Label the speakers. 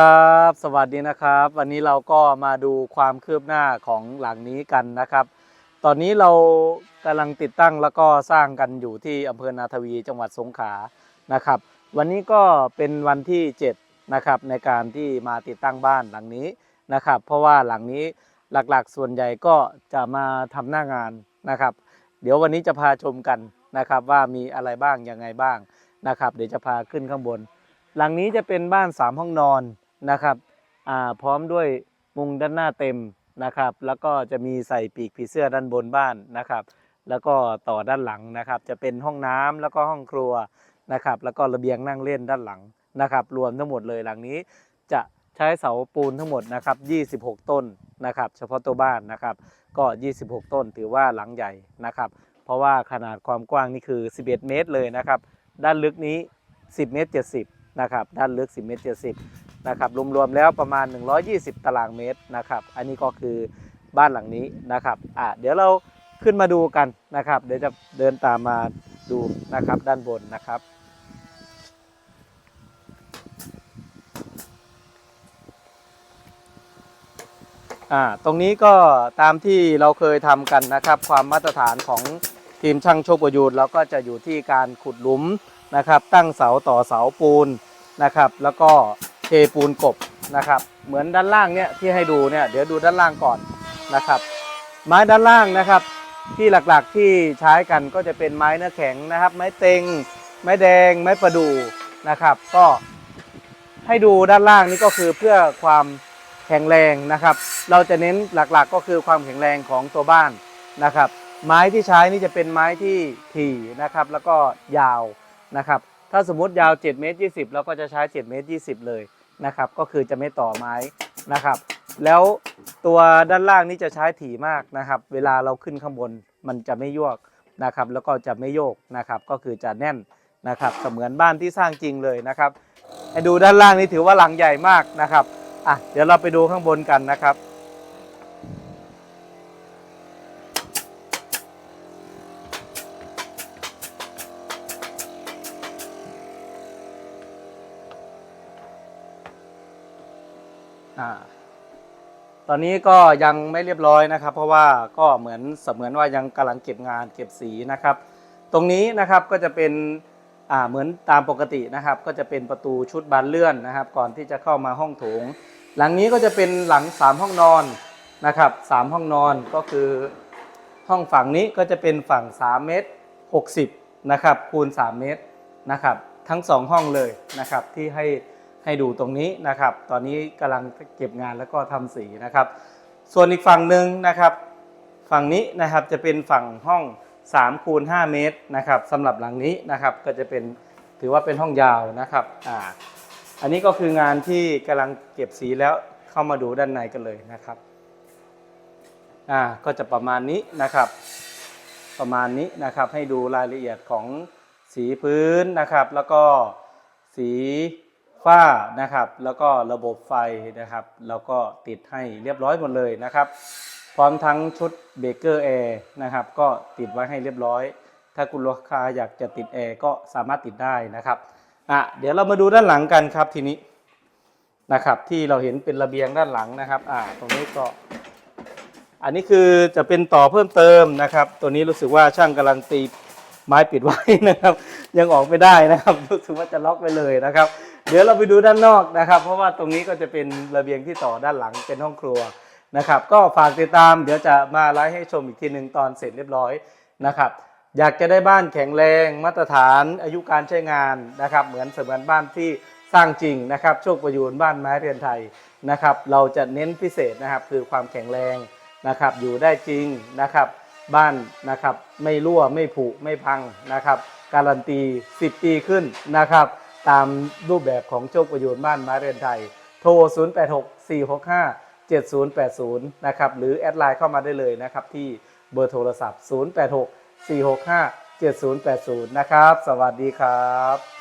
Speaker 1: ครับ สวัสดีนะครับ วันนี้เราก็มาดูความคืบหน้าของหลังนี้กันนะครับ ตอนนี้เรากำลังติดตั้งแล้วก็สร้างกันอยู่ที่อำเภอนาทวีจังหวัดสงขลานะครับ วันนี้ก็เป็นวันที่7นะครับในการที่มาติดตั้งบ้านหลังนี้นะครับ เพราะว่าหลังนี้หลักๆ ส่วนใหญ่ก็จะมาทำหน้างานนะครับ เดี๋ยววันนี้จะพาชมกันนะครับว่ามีอะไรบ้างยังไงบ้างนะครับ เดี๋ยวจะพาขึ้นข้างบน หลังนี้จะเป็นบ้าน 3 ห้องนอน นะครับพร้อมด้วยมุงด้านหน้าเต็มนะครับ แล้วก็จะมีใส่ปีกผีเสื้อด้านบนบ้านนะครับ แล้วก็ต่อด้านหลังนะครับ จะเป็นห้องน้ำแล้วก็ห้องครัวนะครับ แล้วก็ระเบียงนั่งเล่นด้านหลังนะครับ รวมทั้งหมดเลยหลังนี้จะใช้เสาปูนทั้งหมดนะครับ 26 ต้นนะครับ เฉพาะตัวบ้านนะครับ ก็ 26 ต้นถือว่าหลังใหญ่นะครับ เพราะว่าขนาดความกว้างนี่คือ 11 เมตรเลยนะครับ ด้านลึกนี้ 10 เมตร 70 นะครับ ด้านลึก 10 เมตร 70 นะครับรวมๆแล้วประมาณ 120 ตารางเมตรนะครับ อันนี้ก็คือบ้านหลังนี้นะครับอะเดี๋ยวเราขึ้นมาดูกันนะครับ เดี๋ยวจะเดินตามมาดูนะครับด้านบนนะครับอ่าตรงนี้ก็ตามที่เราเคยทำกันนะครับ ความมาตรฐานของทีมช่างโชคประยูนเราก็จะอยู่ที่การขุดหลุมนะครับ ตั้งเสาต่อเสาปูนนะครับ แล้วก็ เทปูนกบนะครับ เหมือนด้านล่างเนี่ยที่ให้ดูเนี่ยเดี๋ยวดูด้านล่างก่อนนะครับ ไม้ด้านล่างนะครับ ที่หลักๆที่ใช้กันก็จะเป็นไม้เนื้อแข็งนะครับ ไม้เต็ง ไม้แดง ไม้ประดู่นะครับ ก็ให้ดูด้านล่างนี่ก็คือเพื่อความแข็งแรงนะครับ เราจะเน้นหลักๆก็คือความแข็งแรงของตัวบ้านนะครับ ไม้ที่ใช้นี่จะเป็นไม้ที่ถี่นะครับ แล้วก็ยาวนะครับ ถ้าสมมติยาว 7 เมตร 20 เราก็จะใช้ 7 เมตร 20 เลย นะครับ ก็คือจะไม่ต่อไม้นะครับ แล้วตัวด้านล่างนี่จะใช้ถี่มากนะครับ เวลาเราขึ้นข้างบนมันจะไม่ยวกนะครับ แล้วก็จะไม่โยกนะครับ ก็คือจะแน่นนะครับ เสมือนบ้านที่สร้างจริงเลยนะครับให้ดูด้านล่างนี่ถือว่าหลังใหญ่มากนะครับอะเดี๋ยวเราไปดูข้างบนกันนะครับ อ่า ตอนนี้ก็ยังไม่เรียบร้อยนะครับ เพราะว่าก็เหมือนเสมือนว่ายังกำลังเก็บงานเก็บสีนะครับ ตรงนี้นะครับก็จะเป็นอ่าเหมือนตามปกตินะครับ ก็จะเป็นประตูชุดบานเลื่อนนะครับ ก่อนที่จะเข้ามาห้องโถง หลังนี้ก็จะเป็นหลัง 3 ห้องนอนนะครับ3ห้องนอนก็คือห้องฝั่งนี้ก็จะเป็นฝั่ง 3 เมตร 60 นะครับ คูณ 3 เมตรนะครับ ทั้ง 2 ห้องเลยนะครับที่ให้ ให้ดูตรงนี้นะครับ ตอนนี้กำลังเก็บงานแล้วก็ทำสีนะครับ ส่วนอีกฝั่งหนึ่งนะครับ ฝั่งนี้นะครับจะเป็นฝั่งห้อง3คูณ5เมตรนะครับสำหรับหลังนี้นะครับก็จะเป็นถือว่าเป็นห้องยาวนะครับอ่าอันนี้ก็คืองานที่กำลังเก็บสีแล้วเข้ามาดูด้านในกันเลยนะครับอ่าก็จะประมาณนี้นะครับ ประมาณนี้นะครับให้ดูรายละเอียดของสีพื้นนะครับ แล้วก็สี ฝ้านะครับ แล้วก็ระบบไฟนะครับแล้วก็ติดให้เรียบร้อยหมดเลยนะครับ พร้อมทั้งชุดเบเกอร์แอร์นะครับก็ติดไว้ให้เรียบร้อย ถ้าคุณลูกค้าอยากจะติดแอร์ก็สามารถติดได้นะครับอะเดี๋ยวเรามาดูด้านหลังกันครับทีนี้นะครับ ที่เราเห็นเป็นระเบียงด้านหลังนะครับอ่าตรงนี้ก็อันนี้คือจะเป็นต่อเพิ่มเติมนะครับ ตัวนี้รู้สึกว่าช่างกำลังตี ไม้ปิดไว้นะครับ ยังออกไม่ได้นะครับรู้สึกว่าจะล็อกไปเลยนะครับ เดี๋ยวเราไปดูด้านนอกนะครับ เพราะว่าตรงนี้ก็จะเป็นระเบียงที่ต่อด้านหลังเป็นห้องครัวนะครับ ก็ฝากติดตามเดี๋ยวจะมาไลฟ์ให้ชมอีกทีหนึ่งตอนเสร็จเรียบร้อยนะครับ อยากจะได้บ้านแข็งแรงมาตรฐานอายุการใช้งานนะครับ เหมือนเสมือนบ้านที่สร้างจริงนะครับโชคประยูนบ้านไม้เรือนไทยนะครับ เราจะเน้นพิเศษนะครับคือความแข็งแรงนะครับ อยู่ได้จริงนะครับ บ้านนะครับไม่รั่วไม่ผุไม่พังนะครับ การันตี 10 ปีขึ้นนะครับ ตามรูปแบบของโชคประโยชน์บ้านไม้เรือนไทย โทร 0864657080 นะครับ หรือแอดไลน์เข้ามาได้เลยนะครับที่เบอร์โทรศัพท์ 0864657080 นะครับ สวัสดีครับ